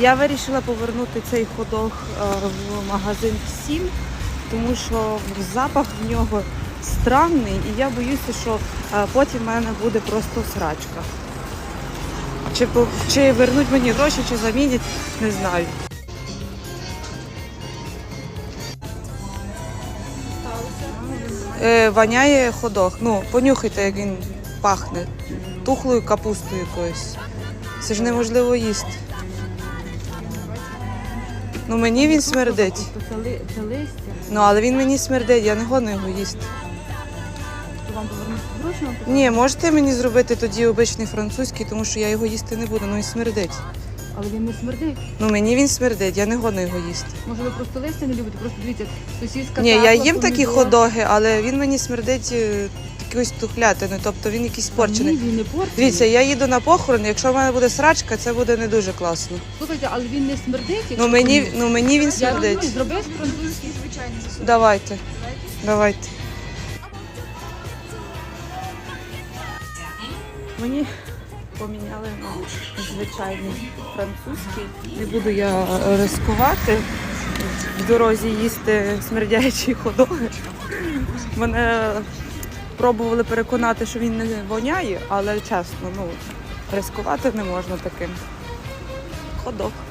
Я вирішила повернути цей ходок е, в магазин всім, тому що запах в нього странний, і я боюся, що е, потім в мене буде просто срачка. Чи, чи вернуть мені гроші, чи замінять, не знаю. Е, воняє ходок. Ну, понюхайте, як він пахне. Тухлою капустою якоюсь. Це ж неможливо їсти. Ну мені він смердить. Це, ли, це листя. Ну але він мені смердить, я не годна його їсти. То вам повернути гроші? Ні, можете мені зробити тоді обичний французький, тому що я його їсти не буду, ну він смердить. Але він не смердить. Ну мені він смердить, я не годна його їсти. Може ви просто листя не любите, просто дивіться, сусідська Ні, я тапла, їм такі помідор. ходоги, але він мені смердить е, якоюсь тухлятиною, тобто він якийсь Ні, порчений. він не порчений. Дивіться, я їду на похорон, якщо в мене буде срачка, це буде не дуже класно. Слухайте, але він не смердить. Ну мені, ну мені він Я розумію, смердить. зроби французький звичайний засуд. Давайте. Давайте. Мені поміняли на звичайний французький. Не буду я ризикувати в дорозі їсти смердячі ходоги. Мене пробували переконати, що він не воняє, але чесно, ну ризикувати не можна таким. Ходок.